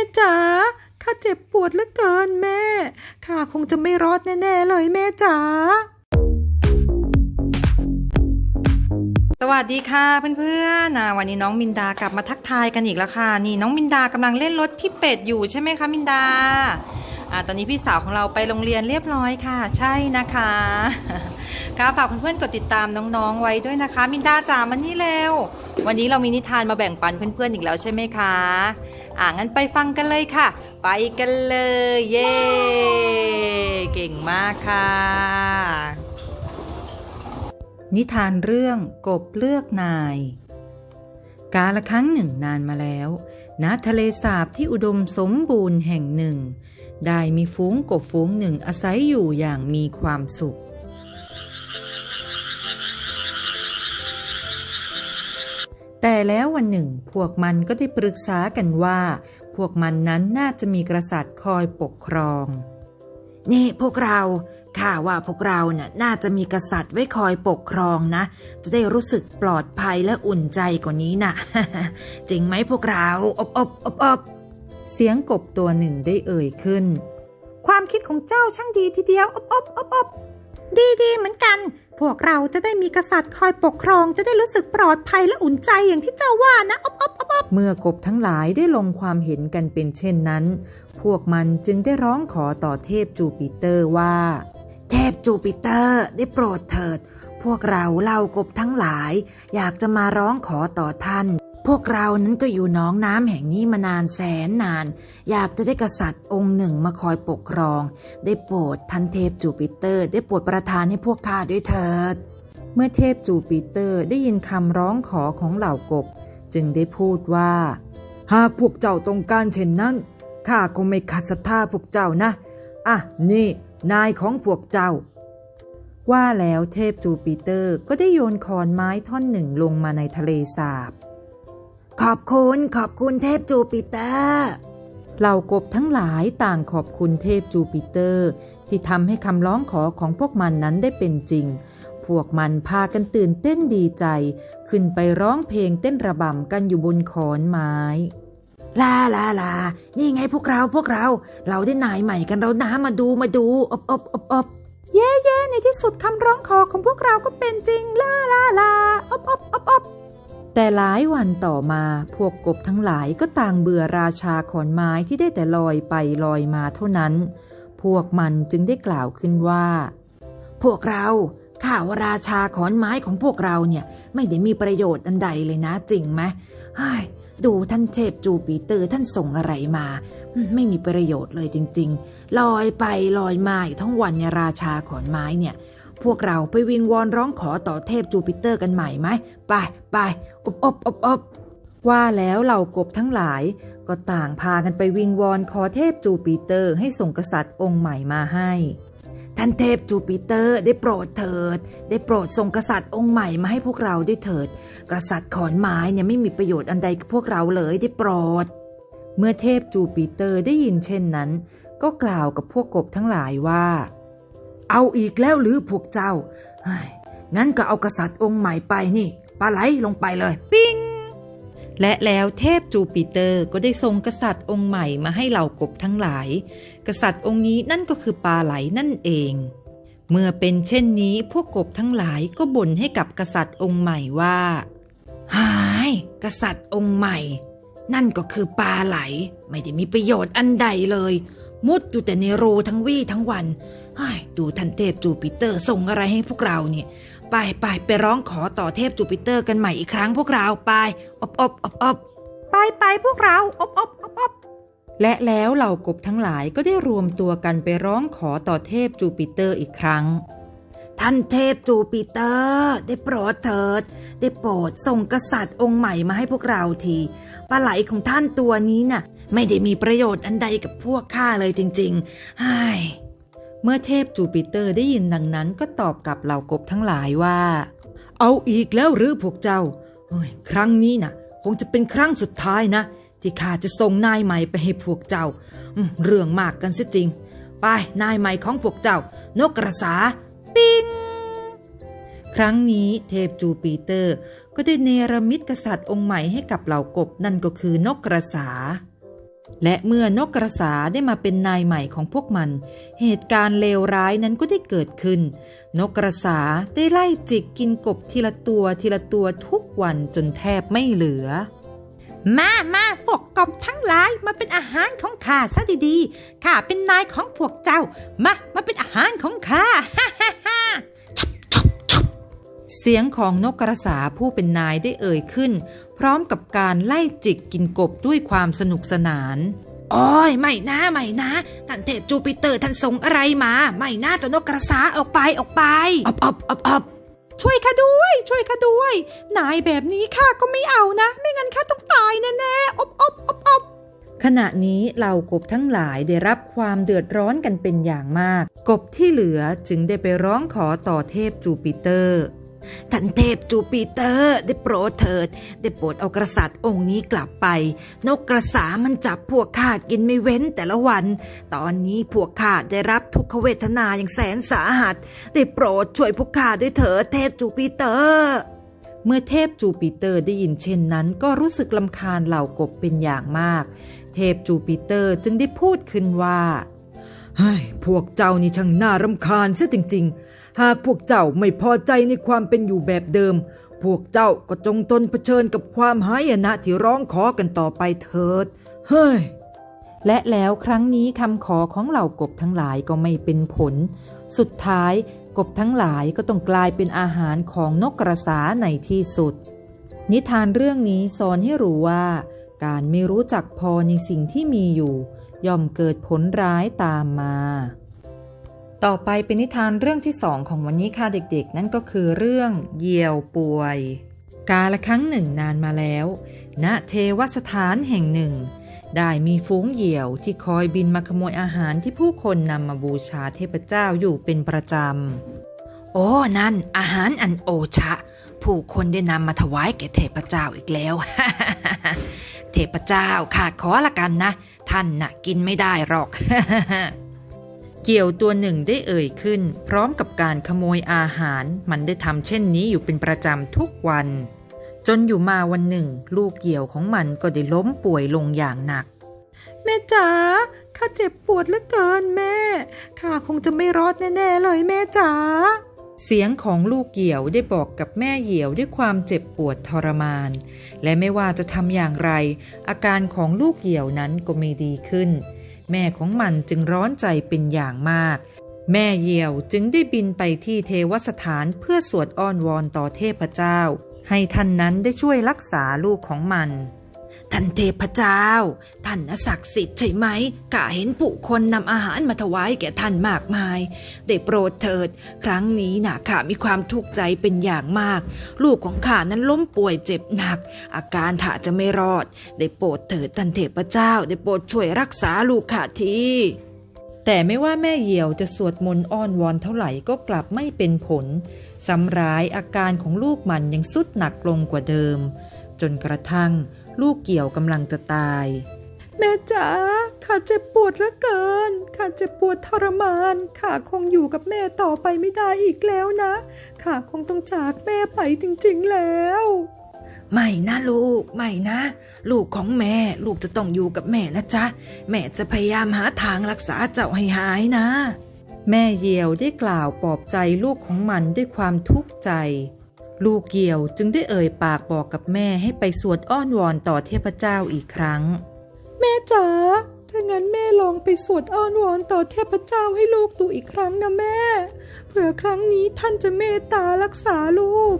ม่จ๋าข้าเจ็บปวดเหลือเกินแม่ข้าคงจะไม่รอดแน่ๆเลยแม่จ๋าสวัสดีค่ะเพื่อนๆนะวันนี้น้องมินดากลับมาทักทายกันอีกแล้วค่ะนี่น้องมินดากำลังเล่นรถพี่เป็ดอยู่ใช่ไหมคะมินดาอ่าตอนนี้พี่สาวของเราไปโรงเรียนเรียบร้อยค่ะ ใช่นะคะ ค่ะฝากเพื่อนๆกดติดตามน้องๆไว้ด้วยนะคะ มินดาจ๋ามันนี่เร็ววันนี้เรามีนิทานมาแบ่งปันเพื่อนๆอีกแล้วใช่ไหมคะอ่างั้นไปฟังกันเลยค่ะ ไปกันเลย เย้เก่งมากค่ะ นิทานเรื่องกบเลือกนาย กาละครั้งหนึ่งนานมาแล้วณทะเลสาบที่อุดมสมบูรณ์แห่งหนึ่ง ได้มีฝูงกบฝูงหนึ่งอาศัยอยู่อย่างมีความสุข แต่แล้ววันหนึ่งพวกมันก็ได้ปรึกษากันว่า พวกมันนั้นน่าจะมีกษัตริย์คอยปกครอง นี่พวกเราข้าว่าพวกเราน่ะน่าจะมีกษัตริย์ไว้คอยปกครองนะ จะได้รู้สึกปลอดภัยและอุ่นใจกว่านี้น่ะ จริงไหมพวกเราอบอบอบอบเสียงกบตัวหนึ่งได้เอ่ยขึ้น ความคิดของเจ้าช่างดีทีเดียวอบอบอบอบดีดีเหมือนกัน พวกเราจะได้มีกษัตริย์คอยปกครองจะได้รู้สึกปลอดภัยและอุ่นใจอย่างที่เจ้าว่านะอบอบอบอบเมื่อกบทั้งหลายได้ลงความเห็นกันเป็นเช่นนั้น พวกมันจึงได้ร้องขอต่อเทพจูปิเตอร์ว่า เทพจูปิเตอร์ได้โปรดเถิด พวกเราเหล่ากบทั้งหลาย อยากจะมาร้องขอต่อท่าน พวกเรานั้นก็อยู่น้องน้ำแห่งนี้มานานแสนนาน อยากจะได้กษัตริย์องค์หนึ่งมาคอยปกครอง ได้โปรดท่านเทพจูปิเตอร์ ได้โปรดประทานให้พวกข้าด้วยเถิด เมื่อเทพจูปิเตอร์ได้ยินคำร้องขอของเหล่ากบ จึงได้พูดว่า หากพวกเจ้าต้องการเช่นนั้นข้าก็ไม่ขัดศรัทธาพวกเจ้านะ อะนี่ นายของพวกเจ้า ว่าแล้วเทพจูปิเตอร์ก็ได้โยนคอนไม้ท่อนหนึ่งลงมาในทะเลสาบ ขอบคุณขอบคุณเทพจูปิเตอร์ เหล่ากบทั้งหลายต่างขอบคุณเทพจูปิเตอร์ ที่ทำให้คำร้องขอของพวกมันนั้นได้เป็นจริง พวกมันพากันตื่นเต้นดีใจ ขึ้นไปร้องเพลงเต้นระบำกันอยู่บนขอนไม้ลาลาลา นี่ไงพวกเราพวกเรา เราได้นายใหม่กันเราน้ามาดูมาดูอบอบอบอบเย่เย่ในที่สุดคำร้องขอของพวกเราก็เป็นจริงลาลาล แต่หลายวันต่อมาพวกกบทั้งหลายก็ต่างเบื่อราชาขอนไม้ที่ได้แต่ลอยไปลอยมาเท่านั้น พวกมันจึงได้กล่าวขึ้นว่า พวกเราข่าวราชาขอนไม้ของพวกเราเนี่ย ไม่ได้มีประโยชน์อันใดเลยนะจริงไหมดูท่านเทพจูปีเตอร์ท่านส่งอะไรมา ไม่มีประโยชน์เลยจริง ๆ ลอยไปลอยมาอยู่ทั้งวันเนี่ยราชาขอนไม้เนี่ย พวกเราไปวิงวอนร้องขอต่อเทพจูปิเตอร์กันใหม่ไหม ไปไปอบอบอบอบว่าแล้วเหล่ากบทั้งหลาย ก็ต่างพากันไปวิงวอนขอเทพจูปิเตอร์ให้ส่งกษัตริย์องค์ใหม่มาให้ ท่านเทพจูปิเตอร์ได้โปรดเถิด ได้โปรดส่งกษัตริย์องค์ใหม่มาให้พวกเราได้เถิด กษัตริย์ขอนไม้เนี่ยไม่มีประโยชน์อันใดกับพวกเราเลยได้โปรด เมื่อเทพจูปิเตอร์ได้ยินเช่นนั้น ก็กล่าวกับพวกกบทั้งหลายว่า เอาอีกแล้วหรือพวกเจ้างั้นก็เอากษัตริย์องค์ใหม่ไปนี่ปลาไหลลงไปเลย ปิ้งและแล้วเทพจูปิเตอร์ก็ได้ทรงกษัตริย์องค์ใหม่มาให้เหล่ากบทั้งหลาย กษัตริย์องค์นี้นั่นก็คือปลาไหลนั่นเอง เมื่อเป็นเช่นนี้พวกกบทั้งหลายก็บ่นให้กับกษัตริย์องค์ใหม่ว่าหายกษัตริย์องค์ใหม่ นั่นก็คือปลาไหล ไม่ได้มีประโยชน์อันใดเลย มุดอยู่แต่ในรูทั้งวี่ทั้งวันเฮ้ยดูท่านเทพจูปิเตอร์ส่งอะไรให้พวกเราเนี่ย ไปไปไปร้องขอต่อเทพจูปิเตอร์กันใหม่อีกครั้งพวกเราไปอบอบอบอบไปไปพวกเราอบอบอบอบและแล้วเหล่ากบทั้งหลายก็ได้รวมตัวกันไปร้องขอต่อเทพจูปิเตอร์อีกครั้ง ท่านเทพจูปิเตอร์ได้โปรดเถิด ได้โปรดส่งกษัตริย์องค์ใหม่มาให้พวกเราทีปลาไหลของท่านตัวนี้น่ะ ไม่ได้มีประโยชน์อันใดกับพวกข้าเลยจริงๆไอ้เมื่อเทพจูปิเตอร์ได้ยินดังนั้นก็ตอบกับเหล่ากบทั้งหลายว่า เอาอีกแล้วหรือพวกเจ้าเฮ้ยครั้งนี้น่ะคงจะเป็นครั้งสุดท้ายนะ ที่ข้าจะส่งนายใหม่ไปให้พวกเจ้า เรื่องมากกันเสียจริง ไปนายใหม่ของพวกเจ้า นกกระสา ปิงครั้งนี้เทพจูปิเตอร์ ก็ได้เนรมิตกษัตริย์องค์ใหม่ให้กับเหล่ากบนั่นก็คือนกกระสา และเมื่อนกกระสาได้มาเป็นนายใหม่ของพวกมัน เหตุการณ์เลวร้ายนั้นก็ได้เกิดขึ้น นกกระสาได้ไล่จิกกินกบทีละตัวทีละตัวทุกวันจนแทบไม่เหลือ มามาพวกกบทั้งหลายมาเป็นอาหารของข้าซะดีๆข้าเป็นนายของพวกเจ้า มามาเป็นอาหารของข้าฮ่า เสียงของนกกระสาผู้เป็นนายได้เอ่ยขึ้น พร้อมกับการไล่จิกกินกบด้วยความสนุกสนานโอ้ยไม่นะไม่นะท่านเทพจูปิเตอร์ท่านส่งอะไรมา ไม่น่าจะนกกระสาออกไปออกไปอบอบอบอบช่วยข้าด้วย ช่วยข้าด้วย นายแบบนี้ข้าก็ไม่เอานะ ไม่งั้นข้าต้องตายแน่ๆอบอบอบอบขณะนี้เหล่ากบทั้งหลายได้รับความเดือดร้อนกันเป็นอย่างมาก กบที่เหลือจึงได้ไปร้องขอต่อเทพจูปิเตอร์ ท่านเทพจูปิเตอร์ได้โปรดเถิด ได้โปรดเอากษัตริย์องค์นี้กลับไป นกกระสามันจับพวกข้ากินไม่เว้นแต่ละวัน ตอนนี้พวกข้าได้รับทุกขเวทนาอย่างแสนสาหัส ได้โปรดช่วยพวกข้าด้วยเถิดเทพจูปิเตอร์เมื่อเทพจูปิเตอร์ได้ยินเช่นนั้น ก็รู้สึกลำคาญเหล่ากบเป็นอย่างมาก เทพจูปิเตอร์จึงได้พูดขึ้นว่าเฮ้ยพวกเจ้านี่ช่างน่ารำคาญเสียจริง ๆ หากพวกเจ้าไม่พอใจในความเป็นอยู่แบบเดิม พวกเจ้าก็จงทนเผชิญกับความหายนะที่ร้องขอกันต่อไปเถิด เฮ้ย และแล้วครั้งนี้คำขอของเหล่ากบทั้งหลายก็ไม่เป็นผล สุดท้ายกบทั้งหลายก็ต้องกลายเป็นอาหารของนกกระสาในที่สุด นิทานเรื่องนี้สอนให้รู้ว่า การไม่รู้จักพอในสิ่งที่มีอยู่ ย่อมเกิดผลร้ายตามมา ต่อไปเป็นนิทานเรื่องที่สองของวันนี้ค่ะเด็กๆ นั่นก็คือเรื่องเหยี่ยวป่วย กาละครั้งหนึ่งนานมาแล้ว ณเทวสถานแห่งหนึ่ง ได้มีฝูงเหยี่ยวที่คอยบินมาขโมยอาหารที่ผู้คนนำมาบูชาเทพเจ้าอยู่เป็นประจำ โอ้นั่น อาหารอันโอชะ ผู้คนได้นำมาถวายแก่เทพเจ้าอีกแล้ว เทพเจ้าข้าขอละกันนะ ท่านน่ะกินไม่ได้หรอก เกี่ยวตัวหนึ่งได้เอ่ยขึ้น พร้อมกับการขโมยอาหาร มันได้ทำเช่นนี้อยู่เป็นประจำทุกวัน จนอยู่มาวันหนึ่ง ลูกเหยี่ยวของมันก็ได้ล้มป่วยลงอย่างหนัก แม่จ๋าข้าเจ็บปวดเหลือเกินแม่ข้าคงจะไม่รอดแน่ๆเลยแม่จ๋าเสียงของลูกเหี่ยวได้บอกกับแม่เหี่ยวด้วยความเจ็บปวดทรมาน และไม่ว่าจะทำอย่างไร อาการของลูกเหี่ยวนั้นก็ไม่ดีขึ้น แม่ของมันจึงร้อนใจเป็นอย่างมาก แม่เหยี่ยวจึงได้บินไปที่เทวสถานเพื่อสวดอ้อนวอนต่อเทพเจ้า ให้ท่านนั้นได้ช่วยรักษาลูกของมัน ท่านเทพเจ้า ท่านนักดิ์สิทธิ์ใช่ไหมข้าเห็นผู้คนนำอาหารมาถวายแก่ท่านมากมาย ได้โปรดเถิด ครั้งนี้นะข้ามีความทุกข์ใจเป็นอย่างมาก ลูกของข้านั้นล้มป่วยเจ็บหนัก อาการถ้าจะไม่รอด ได้โปรดเถิดท่านเทพเจ้า ได้โปรดช่วยรักษาลูกข้าทีแต่ไม่ว่าแม่เหยี่ยวจะสวดมนต์อ้อนวอนเท่าไหร่ก็กลับไม่เป็นผลซ้ำร้ายอาการของลูกมันยังสุดหนักลงกว่าเดิม จนกระทั่ง ลูกเกี่ยวกำลังจะตาย แม่จ๋าข้าเจ็บปวดเหลือเกินข้าเจ็บปวดทรมานข้าคงอยู่กับแม่ต่อไปไม่ได้อีกแล้วนะข้าคงต้องจากแม่ไปจริงๆแล้วไม่นะลูกไม่นะ ลูกของแม่ ลูกจะต้องอยู่กับแม่นะจ๊ะ แม่จะพยายามหาทางรักษาเจ้าให้หายนะ แม่เยียวได้กล่าวปลอบใจลูกของมันด้วยความทุกข์ใจ ลูกเหยี่ยวจึงได้เอ่ยปากบอกกับแม่ให้ไปสวดอ้อนวอนต่อเทพเจ้าอีกครั้ง แม่จ๋าถ้างั้นแม่ลองไปสวดอ้อนวอนต่อเทพเจ้าให้ลูกดูอีกครั้งนะแม่ เผื่อครั้งนี้ท่านจะเมตตารักษาลูก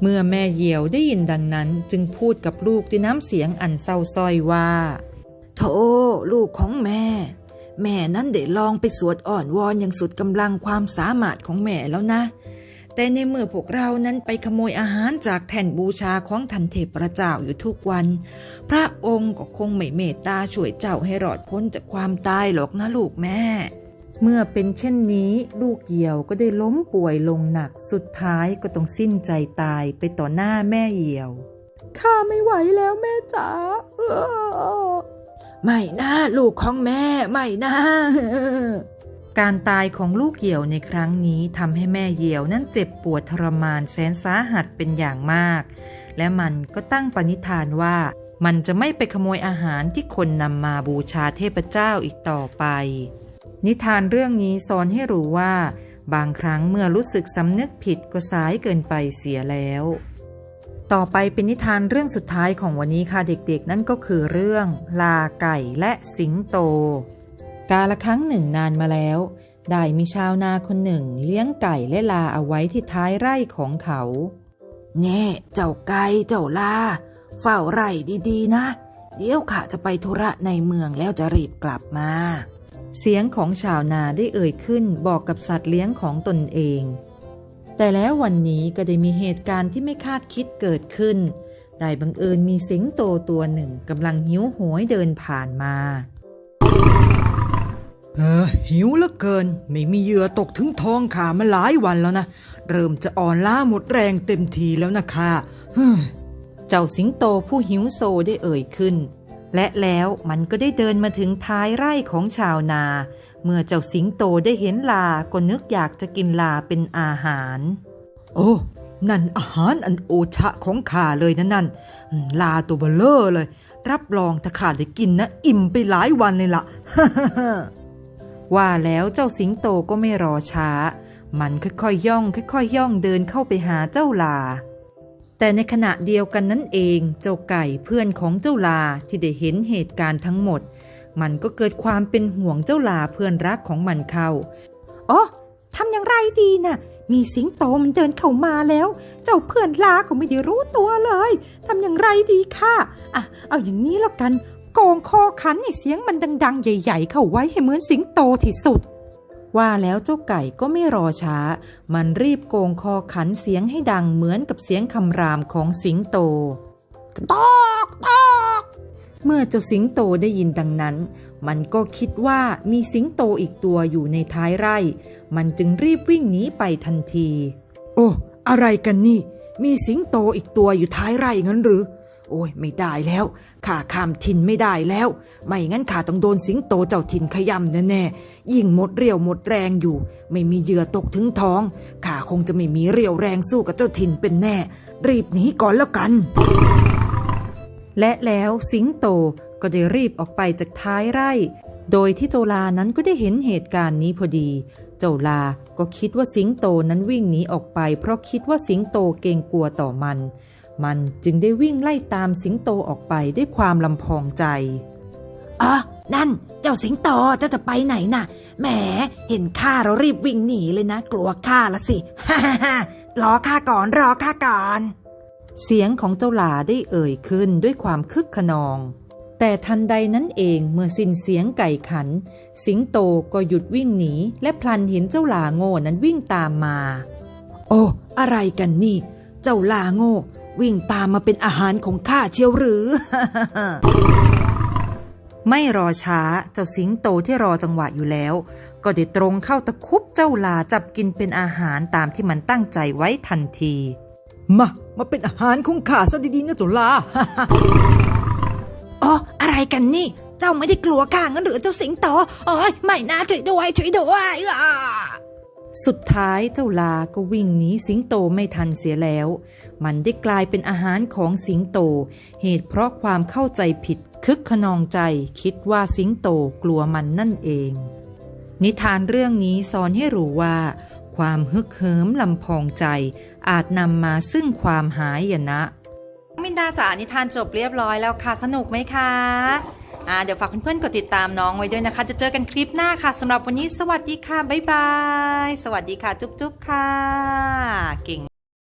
เมื่อแม่เหยี่ยวได้ยินดังนั้นจึงพูดกับลูกด้วยน้ำเสียงอันเศร้าส้อยว่าโธ่ลูกของแม่ แม่นั้นได้ลองไปสวดอ่อนวอนอย่างสุดกำลังความสามารถของแม่แล้วนะ แต่ในเมื่อพวกเรานั้นไปขโมยอาหารจากแท่นบูชาของทันเทพเจ้าอยู่ทุกวัน พระองค์ก็คงไม่เมตตาช่วยเจ้าให้รอดพ้นจากความตายหรอกนะลูกแม่ เมื่อเป็นเช่นนี้ลูกเหี่ยวก็ได้ล้มป่วยลงหนักสุดท้ายก็ต้องสิ้นใจตายไปต่อหน้าแม่เหี่ยวข้าไม่ไหวแล้วแม่จ๋าไม่นะลูกของแม่ ไม่นะ การตายของลูกเหยี่ยวในครั้งนี้ทำให้แม่เหยี่ยวนั้นเจ็บปวดทรมานแสนสาหัสเป็นอย่างมาก และมันก็ตั้งปณิธานว่า มันจะไม่ไปขโมยอาหารที่คนนำมาบูชาเทพเจ้าอีกต่อไป นิทานเรื่องนี้สอนให้รู้ว่า บางครั้งเมื่อรู้สึกสำนึกผิดก็สายเกินไปเสียแล้ว ต่อไปเป็นนิทานเรื่องสุดท้ายของวันนี้ค่ะเด็กๆ นั่นก็คือเรื่องลาไก่และสิงโต กาละครั้งหนึ่งนานมาแล้ว ได้มีชาวนาคนหนึ่งเลี้ยงไก่และลาเอาไว้ที่ท้ายไร่ของเขาแน่เจ้าไก่เจ้าลา เฝ้าไร่ดีๆ นะ เดี๋ยวข้าจะไปธุระในเมืองแล้วจะรีบกลับมา เสียงของชาวนาได้เอ่ยขึ้นบอกกับสัตว์เลี้ยงของตนเอง แต่แล้ววันนี้ก็ได้มีเหตุการณ์ที่ไม่คาดคิดเกิดขึ้น ได้บังเอิญมีสิงโตตัวหนึ่งกำลังหิวโหยเดินผ่านมา เออ หิวเหลือเกิน ไม่มีเหยื่อตกถึงท้องขามาหลายวันแล้วนะ เริ่มจะอ่อนล้าหมดแรงเต็มทีแล้วนะคะเจ้าสิงโตผู้หิวโซได้เอ่ยขึ้น และแล้วมันก็ได้เดินมาถึงท้ายไร่ของชาวนา เมื่อเจ้าสิงโตได้เห็นลาก็นึกอยากจะกินลาเป็นอาหาร โอ้นั่นอาหารอันโอชะของข้าเลยนะนั่น ลาตัวเบลเลอร์เลย รับรองถ้าข้าได้กินนะ อิ่มไปหลายวันเลยล่ะ ว่าแล้วเจ้าสิงโตก็ไม่รอช้า มันค่อยๆย่อง ค่อยๆย่องเดินเข้าไปหาเจ้าลา แต่ในขณะเดียวกันนั้นเองเจ้าไก่เพื่อนของเจ้าลาที่ได้เห็นเหตุการณ์ทั้งหมด มันก็เกิดความเป็นห่วงเจ้าลาเพื่อนรักของมันเข้าอ๋อทำอย่างไรดีน่ะมีสิงโตมันเดินเข้ามาแล้ว เจ้าเพื่อนลาก็ไม่ได้รู้ตัวเลย ทำอย่างไรดีค่ะ อะ เอาอย่างนี้แล้วกัน โกงคอขันให้เสียงมันดัง ๆ ใหญ่ ๆ เข้าไว้ให้เหมือนสิงโตที่สุด ว่าแล้วเจ้าไก่ก็ไม่รอช้า มันรีบโกงคอขันเสียงให้ดังเหมือนกับเสียงคำรามของสิงโตตอกตอกเมื่อเจ้าสิงโตได้ยินดังนั้น มันก็คิดว่ามีสิงโตอีกตัวอยู่ในท้ายไร่ มันจึงรีบวิ่งหนีไปทันที โอ้ อะไรกันนี่ มีสิงโตอีกตัวอยู่ท้ายไร่งั้นหรือ โอ้ยไม่ได้แล้วข้าข้ามถิ่นไม่ได้แล้ว ไม่งั้นข้าต้องโดนสิงโตเจ้าถิ่นขยำแน่ๆยิ่งหมดเรี่ยวหมดแรงอยู่ ไม่มีเหยื่อตกถึงท้องข้าคงจะไม่มีเรี่ยวแรงสู้กับเจ้าถิ่นเป็นแน่ รีบหนีก่อนแล้วกัน และแล้วสิงโตก็ได้รีบออกไปจากท้ายไร่ โดยที่เจ้าลานั้นก็ได้เห็นเหตุการณ์นี้พอดี เจ้าลาก็คิดว่าสิงโตนั้นวิ่งหนีออกไป เพราะคิดว่าสิงโตเกรงกลัวต่อมัน มันจึงได้วิ่งไล่ตามสิงโตออกไปด้วยความลำพองใจอ๋อนั่น เจ้าสิงโตเจ้าจะไปไหนน่ะ แหม เห็นข้าเรารีบวิ่งหนีเลยนะ กลัวข้าละสิฮ่าฮ่าฮ่ารอข้าก่อน รอข้าก่อน เสียงของเจ้าหลาได้เอ่ยขึ้นด้วยความคึกขนอง แต่ทันใดนั้นเองเมื่อสิ้นเสียงไก่ขัน สิงโตก็หยุดวิ่งหนี และพลันเห็นเจ้าหลาโง่นั้นวิ่งตามมา โอ้ อะไรกันนี่ เจ้าลาโง่ วิ่งตามมาเป็นอาหารของข้าเชียวหรือ ไม่รอช้าเจ้าสิงโตที่รอจังหวะอยู่แล้ว ก็ได้ตรงเข้าตะครุบเจ้าลาจับกินเป็นอาหารตามที่มันตั้งใจไว้ทันที มา มาเป็นอาหารของข้าซะดีๆนะเจ้าลาอ๋ออะไรกันนี่ เจ้าไม่ได้กลัวข้างั้นหรือเจ้าสิงโตโอ้ยไม่นะช่วยด้วยช่วยด้วยอ่าสุดท้ายเจ้าลาก็วิ่งหนีสิงโตไม่ทันเสียแล้ว มันได้กลายเป็นอาหารของสิงโต เหตุเพราะความเข้าใจผิด คึกขนองใจคิดว่าสิงโตกลัวมันนั่นเอง นิทานเรื่องนี้สอนให้รู้ว่า ความฮึกเหิมลำพองใจ อาจนำมาซึ่งความหายนะมินดาจ๋านิทานจบเรียบร้อยแล้วค่ะ สนุกไหมคะอ่าเดี๋ยวฝากเพื่อนๆกดติดตามน้องไว้ด้วยนะคะ จะเจอกันคลิปหน้าค่ะสำหรับวันนี้สวัสดีค่ะ บ๊ายบาย สวัสดีค่ะ จุ๊บๆค่ะ เก่ง